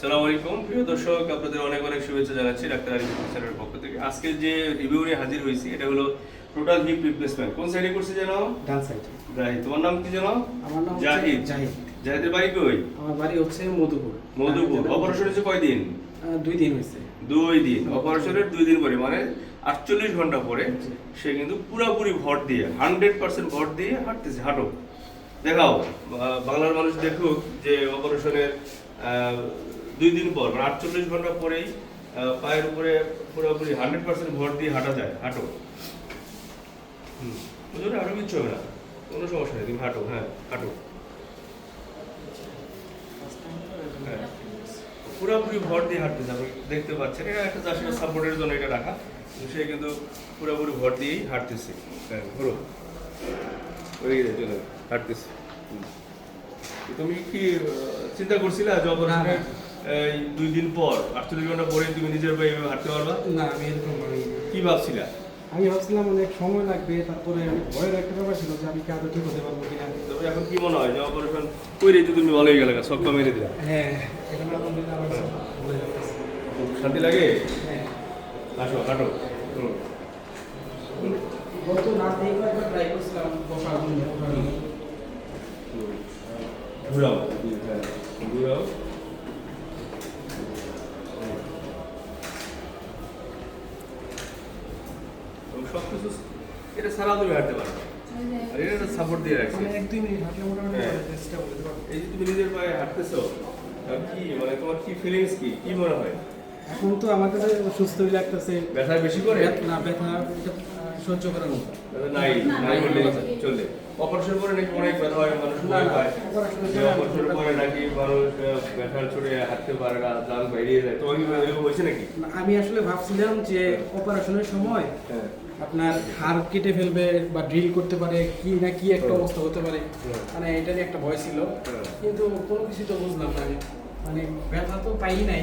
সালাম আলাইকুম। প্রিয় দর্শক আপনাদের অনেক অনেক শুভেচ্ছা জানাচ্ছি ডাক্তার আলী চ্যানেলের পক্ষ থেকে। আজকে যে রিভিউ নিয়ে হাজির হয়েছি এটা হলো টোটাল হিপ রিপ্লেসমেন্ট কোন সাইডে করছে জানো ডান সাইডে জাহিদ। তোমার নাম কি জানো আমার নাম জাহিদ। জাহিদ। জাহিদের বাড়ি কই? আমার বাড়ি হচ্ছে মধুপুর। মধুপুর। অপারেশন হচ্ছে কয়দিন দুই দিন হয়েছে। দুই দিন। অপারেশনের দুই দিন পরে মানে আটচল্লিশ ঘণ্টা পরে সে কিন্তু পুরোপুরি ভর দিয়ে হান্ড্রেড পার্সেন্ট ভর দিয়ে হাঁটতেছে হাঁটো। দেখাও বাংলার মানুষ দেখুক যে অপারেশনের দুই দিন পর মানে আটচল্লিশ ঘণ্টা পরেই পায়ের উপরে পুরোপুরি হান্ড্রেড পার্সেন্ট ভর দিয়ে হাঁটা যায়, হাঁটো। হুম আরও কিচ্ছু হবে না। কোনো সমস্যা নেই, তুমি হাঁটো হ্যাঁ হাঁটো। হ্যাঁ। পুরোপুরি ভর দিয়ে হাঁটতে আপনি দেখতে পাচ্ছেন। এটা একটা চাষের সাপোর্টের জন্য এটা রাখা। সে কিন্তু পুরোপুরি ভর দিয়েই হাঁটতেছে। হ্যাঁ ঘুরো ওই চলে হাঁটতেছে। তুমি কি চিন্তা করছিলা অপারেশনের এই দুই দিন পর আটচল্লিশ ঘণ্টা পরে তুমি নিজের পায়ে এভাবে হাঁটতে পারবা? না আমি এরকম কি ভাবছিলা? আমি ভাবছিলাম অনেক সময় লাগবে তারপরে ভয়ের একটা ব্যাপার ছিল যে আমি কি আদৌ ঠিক হতে পারব কিনা। তবে এখন কি মনে হয় যে অপারেশন করে তো তুমি ভালোই গেলে সবটা মেরে দিলা। হ্যাঁ এখানে আলহামদুলিল্লাহ আমার সব ভালো লাগতেছে। শান্তি লাগে? হ্যাঁ। আসো হাঁটো। হুম। গত রাত কয়েকবার ট্রাই করছিলাম বসার জন্য বসার জন্য। ঘুরাও। হ্যাঁ ঘুরাও সব কিছু এটা সারা তুমি হাঁটতে পারো। আর এটা সাপোর্ট দিয়ে রাখছে। মানে এক দুই মিনিট হাঁটলে মোটামুটি হ্যাঁ। চেষ্টা করতে পারব এই যে তুমি নিজের পায়ে হাঁটতেছো কি মানে তোমার কি ফিলিংস কি? কি মনে হয়? এখন তো আমার কাছে সুস্থই লাগতেছে। ব্যথা বেশি করে? না ব্যথা সহ্য করার মতো। নাই নাই বললে চলে। অপারেশন করে নাকি অনেক ব্যথা হয় মানুষ ভয় পায় অপারেশনের যে পরে অপারেশন করে নাকি মানুষ ব্যথার ছড়ে হাঁটতে পারে না বেরিয়ে যায়? হয়েছে নাকি? আমি আসলে ভাবছিলাম যে অপারেশনের সময় হ্যাঁ। আপনার হাড় কেটে ফেলবে বা ড্রিল করতে পারে কি না কি একটা অবস্থা হতে পারে। মানে এটারই একটা ভয় ছিল। কিন্তু কোনো কিছু তো বুঝলাম না মানে ব্যথা তো পাই নাই।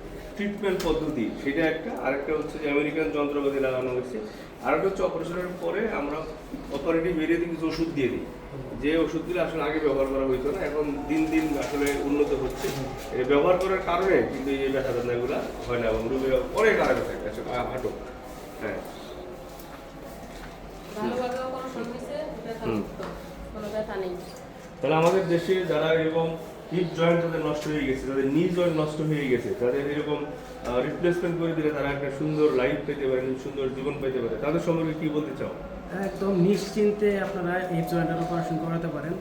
ট্রিটমেন্ট পদ্ধতি সেটা একটা। আরেকটা হচ্ছে যে আমেরিকান যন্ত্রপাতি লাগানো হয়েছে। আরেকটা হচ্ছে অপারেশনের পরে আমরা অপারেটিভ এরিয়াতে কিছু ওষুধ দিয়ে দিই। যে ওষুধগুলো আসলে আগে ব্যবহার করা হইতো না এখন দিন দিন আসলে উন্নত হচ্ছে। ব্যবহার করার কারণে কিন্তু এই ব্যথা বেদনাগুলো হয় না এবং রোগীরা অনেক আরামে থাকে আসলে হাঁটো। হ্যাঁ। তাহলে আমাদের দেশে যারা এরকম হিপ জয়েন্ট যাদের নষ্ট হয়ে গেছে তাদের নি জয়েন্ট নষ্ট হয়ে গেছে তাদের এরকম রিপ্লেসমেন্ট করে দিলে তারা একটা সুন্দর লাইফ পেতে পারে সুন্দর জীবন পেতে পারে। তাদের সম্পর্কে কি বলতে চাও? একদম নিশ্চিন্তে আপনারা এই জয়েন্টের অপারেশন করাতে পারেন।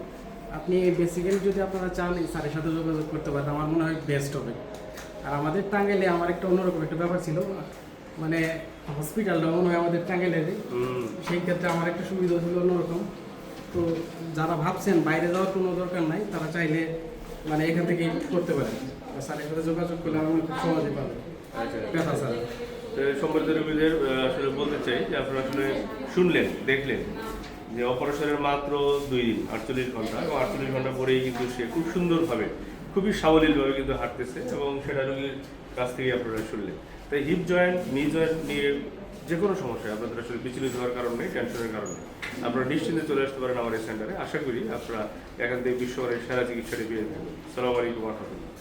আপনি বেসিক্যালি যদি আপনারা চান স্যারের সাথে যোগাযোগ করতে পারেন আমার মনে হয় বেস্ট হবে। আর আমাদের টাঙ্গাইলে আমার একটা অন্যরকম একটা ব্যাপার ছিল মানে হসপিটালটা মনে হয় আমাদের টাঙ্গাইলেরই। সেই ক্ষেত্রে আমার একটা সুবিধা ছিল অন্যরকম। তো যারা ভাবছেন বাইরে যাওয়ার কোনো দরকার নাই তারা চাইলে মানে এখান থেকে করতে পারেন। স্যারের সাথে যোগাযোগ করলে আমার খুব সহজে পাবে আচ্ছা। ব্যথা স্যার। সম্মানিত রোগীদের আসলে বলতে চাই যে আপনারা আসলে শুনলেন দেখলেন যে অপারেশনের মাত্র দুই দিন আটচল্লিশ ঘণ্টা। এবং আটচল্লিশ ঘণ্টা পরেই কিন্তু সে খুব সুন্দরভাবে খুবই সাবলীলভাবে কিন্তু হাঁটতেছে এবং সেটা রোগীর কাছ থেকে আপনারা শুনলেন। তাই হিপ জয়েন্ট নি জয়েন্ট নিয়ে যে কোনো সমস্যায় আপনাদের আসলে বিচলিত হওয়ার কারণে টেনশনের কারণে আপনারা নিশ্চিন্তে চলে আসতে পারেন আমার এই সেন্টারে। আশা করি আপনারা এখান থেকে বিশ্বমানের সেরা চিকিৎসাটি পেয়ে যাবেন। সালাম আলাইকুম রহমতুল্লাহ